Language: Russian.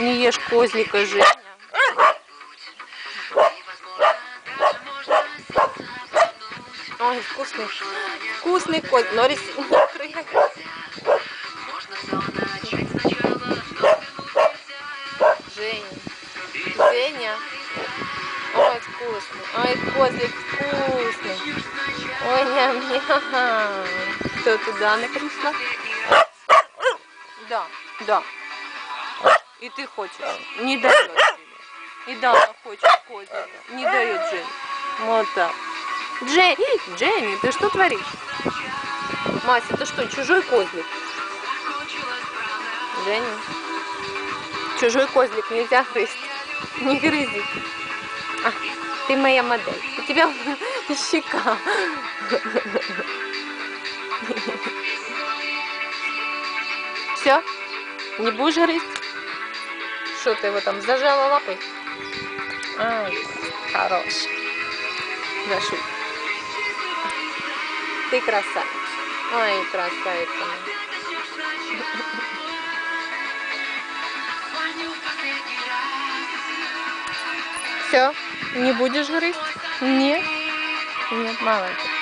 Не ешь козлика, Женя. Ой, вкусный. Вкусный кот. Но рис... Женя. Женя. Ой, вкусный. Ой, козлик вкусный. Ой, ням-ням. Кто туда она пришла? Да, да. И ты хочешь. Не дает тебе. И да, она хочет козлика. Не дает Женя. Вот так. Джей, Дженни, ты что творишь? Мася, это что, чужой козлик? Женя, чужой козлик нельзя грызть. Не грызи. А, ты моя модель. У тебя щека. Все? Не будешь грызть? Что ты его там зажала лапой? Ай, хорош. Нашу. Ты красавица. Ой, красавица. Все, не будешь грызть? Нет? Нет, молодец.